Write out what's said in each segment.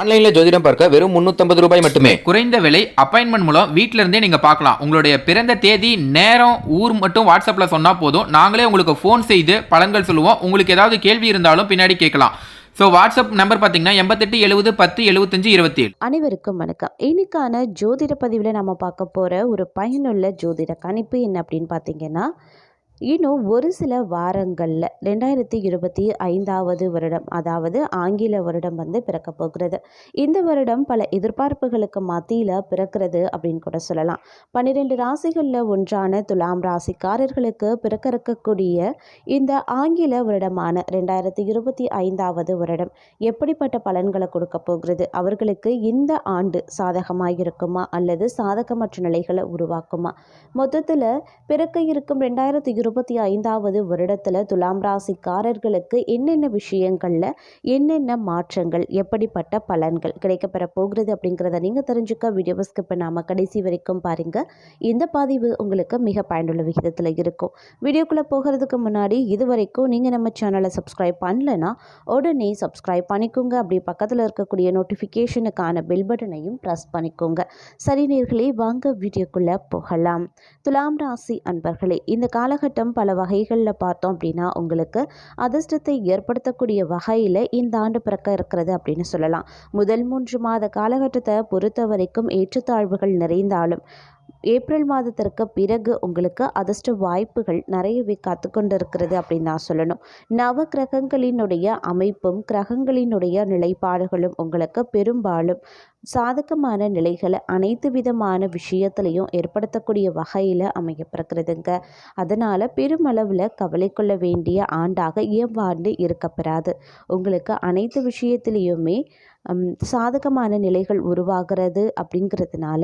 ஆன்லைன்ல ஜோதிடம் பார்க்க வெறும் 350 ரூபாய் மட்டுமே. குறைந்த விலை அப்பாயின்மெண்ட் மூலம் வீட்ல இருந்தே நீங்க பார்க்கலாம். உங்களுடைய பிறந்த தேதி நேரம் ஊர் மட்டும் வாட்ஸ்அப்ல சொன்னா போதும். நாங்களே உங்களுக்கு ஃபோன் செய்து பலன்கள் சொல்லுவோம். உங்களுக்கு ஏதாவது கேள்வி இருந்தாலும் பின்னாடி கேட்கலாம். ஸோ வாட்ஸ்அப் நம்பர் பார்த்தீங்கன்னா எண்பத்தெட்டு எழுபது பத்து எழுபத்தஞ்சு இருபத்தி ஏழு அனைவருக்கும் வணக்கம். இன்னைக்கான ஜோதிட பதிவில் நம்ம பார்க்க போகிற ஒரு பயனுள்ள ஜோதிட கணிப்பு என்ன அப்படின்னு பார்த்தீங்கன்னா இன்னும் ஒரு சில வாரங்களில் ரெண்டாயிரத்தி இருபத்தி ஐந்தாவது வருடம் அதாவது ஆங்கில வருடம் வந்து பிறக்க போகிறது. இந்த வருடம் பல எதிர்பார்ப்புகளுக்கு மத்தியில் பிறக்கிறது அப்படின்னு கூட சொல்லலாம். பன்னிரெண்டு ராசிகளில் ஒன்றான துலாம் ராசிக்காரர்களுக்கு பிறக்க இருக்கக்கூடிய இந்த ஆங்கில வருடமான ரெண்டாயிரத்தி இருபத்தி ஐந்தாவது வருடம் எப்படிப்பட்ட பலன்களை கொடுக்க போகிறது? அவர்களுக்கு இந்த ஆண்டு சாதகமாக இருக்குமா அல்லது சாதகமற்ற நிலைகளை உருவாக்குமா? மொத்தத்தில் பிறக்க இருக்கும் ரெண்டாயிரத்தி இருபத்தி ஐந்தாவது வருடத்தில் துலாம் ராசிக்காரர்களுக்கு என்னென்ன விஷயங்களில் என்னென்ன மாற்றங்கள் எப்படிப்பட்ட பலன்கள் கிடைக்கப்பெற போகிறது அப்படிங்கிறத நீங்கள் தெரிஞ்சுக்க வீடியோவை ஸ்கிப் பண்ணாமல் கடைசி வரைக்கும் பாருங்கள் இந்த பதிவு உங்களுக்கு மிக பயனுள்ள விகிதத்தில் இருக்கும். வீடியோக்குள்ளே போகிறதுக்கு முன்னாடி இது வரைக்கும் நீங்கள் நம்ம சேனலை சப்ஸ்கிரைப் பண்ணலைன்னா உடனே சப்ஸ்கிரைப் பண்ணிக்கோங்க. அப்படி பக்கத்தில் இருக்கக்கூடிய நோட்டிஃபிகேஷனுக்கான பெல் பட்டனையும் ப்ரெஸ் பண்ணிக்கோங்க. சரி நேர்களே வாங்க வீடியோக்குள்ளே போகலாம். துலாம் ராசி அன்பர்களே இந்த காலகட்டம் பல வகைகளில் பார்த்தோம் அப்படின்னா உங்களுக்கு அதிர்ஷ்டத்தை ஏற்படுத்தக்கூடிய வகையில் இந்த ஆண்டு பிறக்க இருக்கிறது அப்படின்னு சொல்லலாம். முதல் மூன்று மாத காலகட்டத்தை பொறுத்த வரைக்கும் ஏற்றத்தாழ்வுகள் நிறைந்தாலும் ஏப்ரல் மாதத்திற்கு பிறகு உங்களுக்கு அதிர்ஷ்ட வாய்ப்புகள் நிறையவே காத்து இருக்கிறது அப்படின்னு தான் சொல்லணும். நவ கிரகங்களினுடைய அமைப்பும் கிரகங்களினுடைய நிலைப்பாடுகளும் உங்களுக்கு பெரும்பாலும் சாதகமான நிலைகளை அனைத்து விதமான விஷயத்திலையும் ஏற்படுத்தக்கூடிய வகையில் அமையப்பிறக்கிறதுங்க. அதனால் பெருமளவில் கவலை கொள்ள வேண்டிய ஆண்டாக இவ்வாண்டு இருக்கப்பெறாது. உங்களுக்கு அனைத்து விஷயத்திலையுமே சாதகமான நிலைகள் உருவாகிறது அப்படிங்கிறதுனால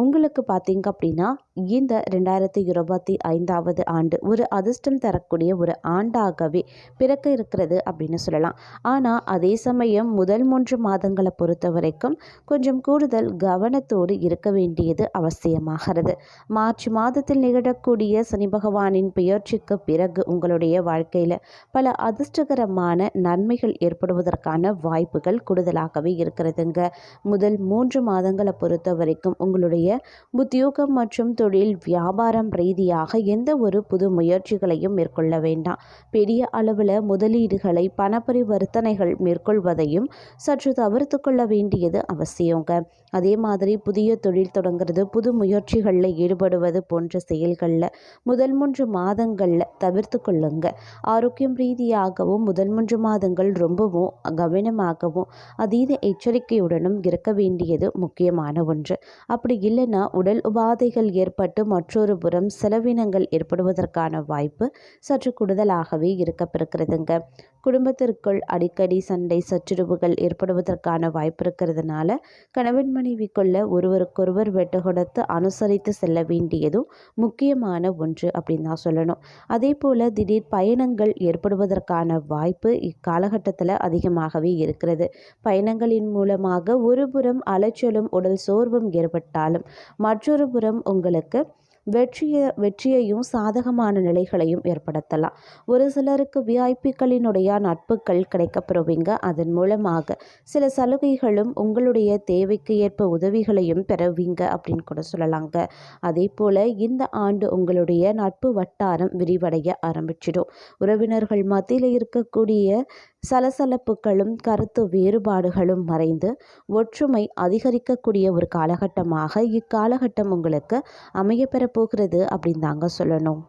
உங்களுக்கு பார்த்தீங்க அப்படின்னா இந்த ரெண்டாயிரத்தி இருபத்தி ஐந்தாவது ஆண்டு ஒரு அதிர்ஷ்டம் தரக்கூடிய ஒரு ஆண்டாகவே பிறக்க இருக்கிறது அப்படின்னு சொல்லலாம். ஆனால் அதே சமயம் முதல் மூன்று மாதங்களை பொறுத்த வரைக்கும் கொஞ்சம் கூடுதல் கவனத்தோடு இருக்க வேண்டியது அவசியமாகிறது. மார்ச் மாதத்தில் நிகழக்கூடிய சனி பகவானின் பெயர்ச்சிக்கு பிறகு உங்களுடைய வாழ்க்கையில் பல அதிர்ஷ்டகரமான நன்மைகள் ஏற்படுவதற்கான வாய்ப்புகள் கூடுதலாகவே இருக்கிறதுங்க. முதல் மூன்று மாதங்களை பொறுத்த வரைக்கும் உங்களுடைய உத்தியோகம் மற்றும் தொழில் வியாபாரம் ரீதியாக எந்த ஒரு புது முயற்சிகளையும் மேற்கொள்ள வேண்டாம். பெரிய அளவில் முதலீடுகளை பணப்பரிவர்த்தனைகள் மேற்கொள்வதையும் சற்று தவிர்த்து கொள்ள வேண்டியது அவசியங்க அதே மாதிரி புதிய தொழில் தொடங்குறது புது முயற்சிகளில் ஈடுபடுவது போன்ற செயல்களில் முதல் மூன்று மாதங்களில் தவிர்த்து கொள்ளுங்க. ஆரோக்கியம் ரீதியாகவும் முதல் மூன்று மாதங்கள் ரொம்பவும் கவனமாகவும் அதீத எச்சரிக்கையுடனும் இருக்க வேண்டியது முக்கியமான ஒன்று. அப்படி இல்லைன்னா உடல் உபாதைகள் ஏற்பட்டு மற்றொரு புறம் செலவினங்கள் ஏற்படுவதற்கான வாய்ப்பு சற்று கூடுதலாகவே இருக்கப்பெறுகிறதுங்க. குடும்பத்திற்குள் அடிக்கடி சண்டை சச்சுரவுகள் ஏற்படுவதற்கான வாய்ப்பு இருக்கிறதுனால கணவன் மனைவிக்குள்ள ஒருவருக்கொருவர் வெட்டு கொடுத்து அனுசரித்து செல்ல வேண்டியதும் முக்கியமான ஒன்று அப்படின்னு தான் சொல்லணும். அதே போல் திடீர் பயணங்கள் ஏற்படுவதற்கான வாய்ப்பு இக்காலகட்டத்தில் அதிகமாகவே இருக்கிறது. பயணங்களின் மூலமாக ஒரு புறம் அலைச்சலும் உடல் சோர்வும் ஏற்பட்டாலும் மற்றொரு புறம் உங்களுக்கு வெற்றியை வெற்றியையும் சாதகமான நிலைகளையும் ஏற்படுத்தலாம். ஒரு சிலருக்கு விஐபிக்களினுடைய நட்புகள் கிடைக்கப்பெறுவீங்க. அதன் மூலமாக சில சலுகைகளும் உங்களுடைய தேவைக்கு ஏற்ப உதவிகளையும் பெறுவீங்க அப்படின்னு கூட சொல்லலாங்க. அதே போல் இந்த ஆண்டு உங்களுடைய நட்பு வட்டாரம் விரிவடைய ஆரம்பிச்சிடும். உறவினர்கள் மத்தியில் இருக்கக்கூடிய சலசலப்புகளும் கருத்து வேறுபாடுகளும் மறைந்து ஒற்றுமை அதிகரிக்கக்கூடிய ஒரு காலகட்டமாக இக்காலகட்டம் உங்களுக்கு அமையப்பெற போகிறது அப்படின்னு தாங்க சொல்லணும்.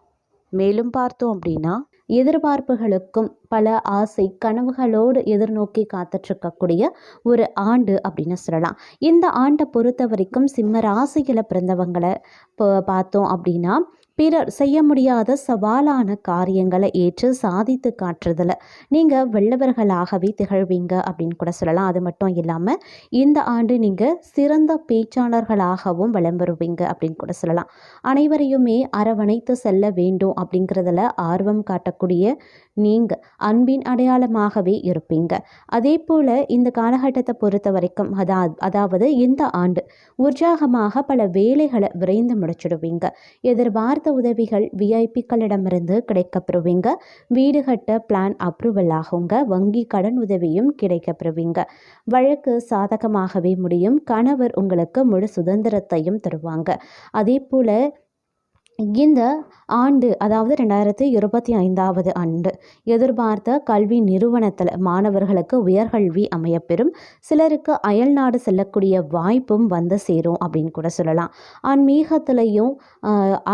மேலும் பார்த்தோம் அப்படின்னா எதிர்பார்ப்புகளுக்கும் பல ஆசை கனவுகளோடு எதிர்நோக்கி காத்துட்ருக்கக்கூடிய ஒரு ஆண்டு அப்படின்னு சொல்லலாம். இந்த ஆண்டை பொறுத்த வரைக்கும் சிம்ம ராசியில் பிறந்தவங்களை இப்போ பார்த்தோம் அப்படின்னா பிறர் செய்ய முடியாத சவாலான காரியங்களை ஏற்று சாதித்து காட்டுறதுல நீங்கள் வெள்ளவர்களாகவே திகழ்வீங்க அப்படின்னு கூட சொல்லலாம். அது மட்டும் இல்லாமல் இந்த ஆண்டு நீங்கள் சிறந்த பேச்சாளர்களாகவும் விளம்பருவீங்க அப்படின்னு கூட சொல்லலாம். அனைவரையுமே அரவணைத்து செல்ல வேண்டும் அப்படிங்கிறதுல ஆர்வம் காட்டக்கூடிய நீங்கள் அன்பின் அடையாளமாகவே இருப்பீங்க. அதே போல் இந்த காலகட்டத்தை பொறுத்த வரைக்கும் அதா அதாவது இந்த ஆண்டு உற்சாகமாக பல வேலைகளை விரைந்து முடிச்சிடுவீங்க. எதிர்பார்த்த எதிர்பார்த்த உதவிகள் விஐபிக்களிடமிருந்து கிடைக்கப்பெறுவீங்க. வீடு கட்ட பிளான் அப்ரூவல் ஆகுங்க. வங்கி கடன் உதவியும் கிடைக்கப்பெறுவீங்க. வழக்கு சாதகமாகவே முடியும். கணவர் உங்களுக்கு முழு சுதந்திரத்தையும் தருவாங்க. அதே போல் இந்த ஆண்டு அதாவது ரெண்டாயிரத்தி இருபத்தி ஐந்தாவது ஆண்டு எதிர்பார்த்த கல்வி நிறுவனத்தில் மாணவர்களுக்கு உயர்கல்வி அமையப்பெறும். சிலருக்கு அயல்நாடு செல்லக்கூடிய வாய்ப்பும் வந்து சேரும் அப்படின்னு கூட சொல்லலாம். ஆன்மீகத்திலையும்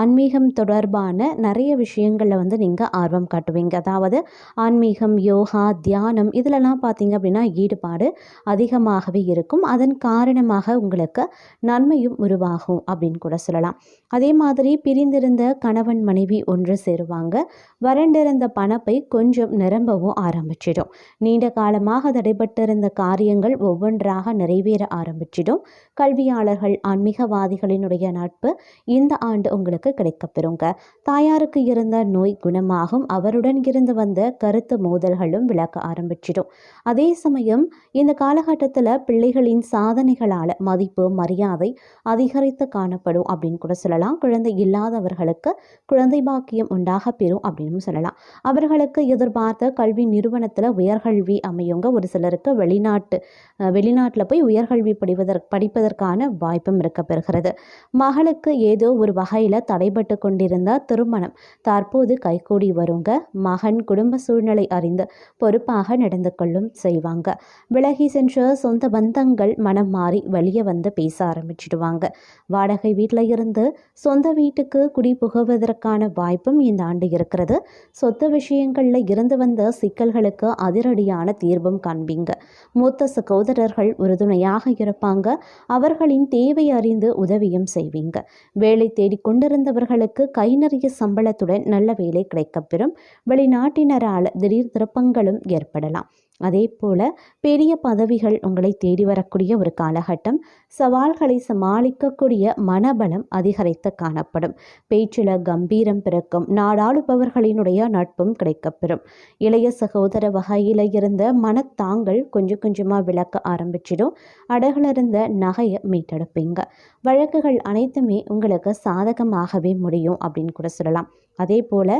ஆன்மீகம் தொடர்பான நிறைய விஷயங்களில் வந்து நீங்கள் ஆர்வம் காட்டுவீங்க. அதாவது ஆன்மீகம் யோகா தியானம் இதிலெல்லாம் பார்த்தீங்க அப்படின்னா ஈடுபாடு அதிகமாகவே இருக்கும். அதன் காரணமாக உங்களுக்கு நன்மையும் உருவாகும் அப்படின்னு கூட சொல்லலாம். அதே மாதிரி பிரிந்திருந்த கணவன் மனைவி ஒன்று சேருவாங்க. வறண்டிருந்த பணப்பை கொஞ்சம் நிரம்பவும் ஆரம்பிச்சிடும். நீண்ட காலமாக தடைபட்டிருந்த காரியங்கள் ஒவ்வொன்றாக நிறைவேற ஆரம்பிச்சிடும். கல்வியாளர்கள் ஆன்மீகவாதிகளினுடைய நட்பு இந்த ஆண்டு உங்களுக்கு கிடைக்கப்பெறுங்க. தாயாருக்கு இருந்த நோய் குணமாகும். அவருடன் இருந்து வந்த கருத்து மோதல்களும் விளக்க ஆரம்பிச்சிடும். அதே சமயம் இந்த காலகட்டத்தில் பிள்ளைகளின் சாதனைகளால் மதிப்பு மரியாதை அதிகரித்து காணப்படும் அப்படின்னு கூட சொல்லலாம். குழந்தை இல்லாத அவர்களுக்கு குழந்தை பாக்கியம் உண்டாக பெறும் அப்படின்னு சொல்லலாம். அவர்களுக்கு எதிர்பார்த்த கல்வி நிறுவனத்தில் உயர்கல்வி அமையுங்க. ஒரு சிலருக்கு வெளிநாட்டு வெளிநாட்டில் போய் உயர்கல்வி படிவதற்கு படிப்பதற்கான வாய்ப்பும் இருக்க பெறுகிறது. மகளுக்கு ஏதோ ஒரு வகையில் தடைபட்டு கொண்டிருந்த திருமணம் தற்போது கைகூடி வருங்க. மகன் குடும்ப சூழ்நிலை அறிந்து பொறுப்பாக நடந்து கொள்ளும் செய்வாங்க. விலகி சென்ற சொந்த பந்தங்கள் மனம் மாறி வெளியே வந்து பேச ஆரம்பிச்சிடுவாங்க. வாடகை வீட்டில் இருந்து சொந்த வீட்டுக்கு குடி புகுவதற்கான வாய்ப்பும் இந்த ஆண்டு இருக்கிறது. சொத்து விஷயங்களில் இருந்து வந்த சிக்கல்களுக்கு அதிரடியான தீர்வும் காண்பீங்க. மூத்த சகோதரர்கள் உறுதுணையாக இருப்பாங்க. அவர்களின் தேவை அறிந்து உதவியும் செய்வீங்க. வேலை தேடிக்கொண்டிருந்தவர்களுக்கு கை நிறைய சம்பளத்துடன் நல்ல வேலை கிடைக்கப்பெறும் வெளிநாட்டினரால் திடீர் திருப்பங்களும் ஏற்படலாம். அதே போல பெரிய பதவிகள் உங்களை தேடி வரக்கூடிய ஒரு காலகட்டம். சவால்களை சமாளிக்கக்கூடிய மனபலம் அதிகரித்து காணப்படும். பேச்சில் கம்பீரம் பிறக்கும். நாடாளுபவர்களினுடைய நட்பும் கிடைக்கப்பெறும். இளைய சகோதர வகையில் இருந்த மனத்தாங்கள் கொஞ்சம் கொஞ்சமாக விளக்க ஆரம்பிச்சிடும். அடகுலிருந்த நகையை மீட்டெடுப்பீங்க. வழக்குகள் அனைத்துமே உங்களுக்கு சாதகமாகவே முடியும் அப்படின்னு கூட சொல்லலாம். அதே போல்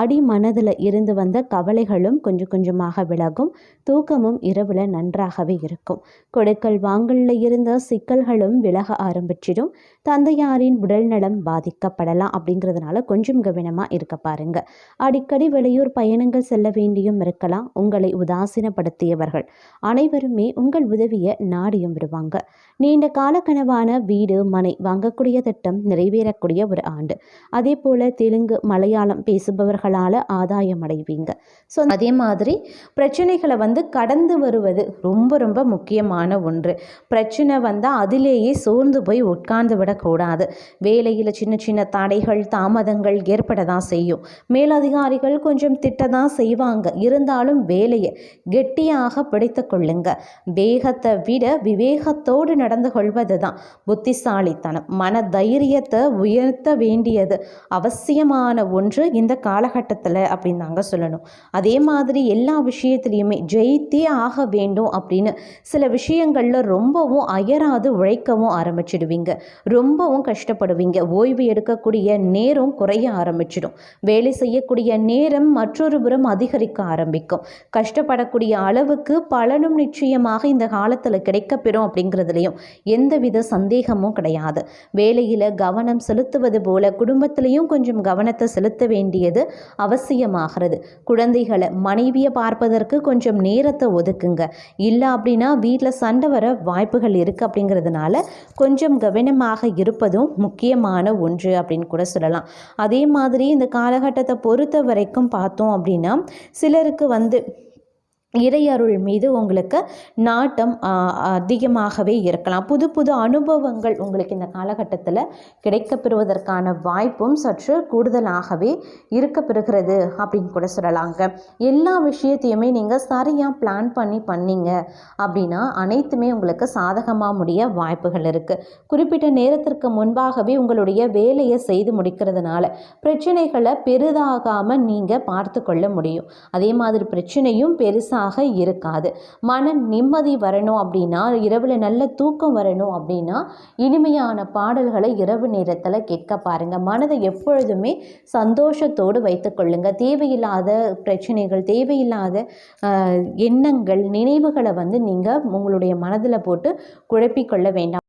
அடி மனதில் இருந்து வந்த கவலைகளும் கொஞ்சம் கொஞ்சமாக விலகும். தூக்கமும் இரவில் நன்றாகவே இருக்கும். கொடுக்கல் வாங்கலில் இருந்த சிக்கல்களும் விலக ஆரம்பிச்சிடும். தந்தையாரின் உடல்நலம் பாதிக்கப்படலாம் அப்படிங்கிறதுனால கொஞ்சம் கவனமாக இருக்க பாருங்க. அடிக்கடி வெளியூர் பயணங்கள் செல்ல வேண்டியும் இருக்கலாம். உங்களை உதாசீனப்படுத்தியவர்கள் அனைவருமே உங்கள் உதவியை நாடியும் வருவாங்க நீண்ட கால கனவான வீடு மனை வாங்கக்கூடிய திட்டம் நிறைவேறக்கூடிய ஒரு ஆண்டு. அதே போல் தெலுங்கு மலையாளம் பேசுபவர்களால் ஆதாயம் அடைவீங்க ஸோ அதே மாதிரி பிரச்சனைகளை வந்து கடந்து வருவது ரொம்ப ரொம்ப முக்கியமான ஒன்று. பிரச்சனை வந்தால் அதிலேயே சோர்ந்து போய் உட்கார்ந்து விடக்கூடாது. வேலையில் சின்ன சின்ன தடைகள் தாமதங்கள் ஏற்பட தான் செய்யும். மேலதிகாரிகள் கொஞ்சம் திட்ட தான் செய்வாங்க. இருந்தாலும் வேலையை கெட்டியாக பிடித்து கொள்ளுங்க. வேகத்தை விட விவேகத்தோடு நடந்து கொள்வது தான் புத்திசாலித்தனம். மன தைரியத்தை உயர்த்த வேண்டியது அவசியம். முக்கியமான ஒன்று இந்த காலகட்டத்தில் அப்படின்னு தாங்க சொல்லணும். அதே மாதிரி எல்லா விஷயத்துலேயுமே ஜெயித்தே ஆக வேண்டும் அப்படின்னு சில விஷயங்களில் ரொம்பவும் அயராது உழைக்கவும் ஆரம்பிச்சிடுவீங்க. ரொம்பவும் கஷ்டப்படுவீங்க. ஓய்வு எடுக்கக்கூடிய நேரம் குறைய ஆரம்பிச்சிடும். வேலை செய்யக்கூடிய நேரம் மற்றொரு புறம் அதிகரிக்க ஆரம்பிக்கும். கஷ்டப்படக்கூடிய அளவுக்கு பலனும் நிச்சயமாக இந்த காலத்தில் கிடைக்கப்பெறும் அப்படிங்கிறதுலையும் எந்தவித சந்தேகமும் கிடையாது. வேலையில் கவனம் செலுத்துவது போல குடும்பத்திலையும் கொஞ்சம் கவனத்தை செலுத்த வேண்டியது அவசியமாகிறது. குழந்தைகளை மனைவியை பார்ப்பதற்கு கொஞ்சம் நேரத்தை ஒதுக்குங்க. இல்லை அப்படின்னா வீட்டில் சண்டை வர வாய்ப்புகள் இருக்குது அப்படிங்கிறதுனால கொஞ்சம் கவனமாக இருப்பதும் முக்கியமான ஒன்று அப்படின்னு கூட சொல்லலாம். அதே மாதிரி இந்த காலகட்டத்தை பொறுத்த வரைக்கும் பார்த்தோம் அப்படின்னா சிலருக்கு வந்து இறையருள் மீது உங்களுக்கு நாட்டம் அதிகமாகவே இருக்கலாம். புது புது அனுபவங்கள் உங்களுக்கு இந்த காலகட்டத்தில் கிடைக்கப்பெறுவதற்கான வாய்ப்பும் சற்று கூடுதலாகவே இருக்கப்பெறுகிறது அப்படின்னு கூட சொல்லலாங்க. எல்லா விஷயத்தையுமே நீங்கள் சரியாக பிளான் பண்ணி பண்ணீங்க அப்படின்னா அனைத்துமே உங்களுக்கு சாதகமாக முடிய வாய்ப்புகள் இருக்குது குறிப்பிட்ட நேரத்திற்கு முன்பாகவே உங்களுடைய வேலையை செய்து முடிக்கிறதுனால பிரச்சனைகளை பெரிதாகாமல் நீங்கள் பார்த்து கொள்ள முடியும். அதே மாதிரி பிரச்சனையும் பெருசாக பெருசாக இருக்காது. மன நிம்மதி வரணும் அப்படின்னா இரவில் நல்ல தூக்கம் வரணும் அப்படின்னா இனிமையான பாடல்களை இரவு நேரத்தில் கேட்க பாருங்கள் மனதை எப்பொழுதுமே சந்தோஷத்தோடு வைத்துக்கொள்ளுங்க தேவையில்லாத பிரச்சனைகள் தேவையில்லாத எண்ணங்கள் நினைவுகளை வந்து நீங்கள் உங்களுடைய மனதில் போட்டு குழப்பிக்கொள்ள வேண்டாம்.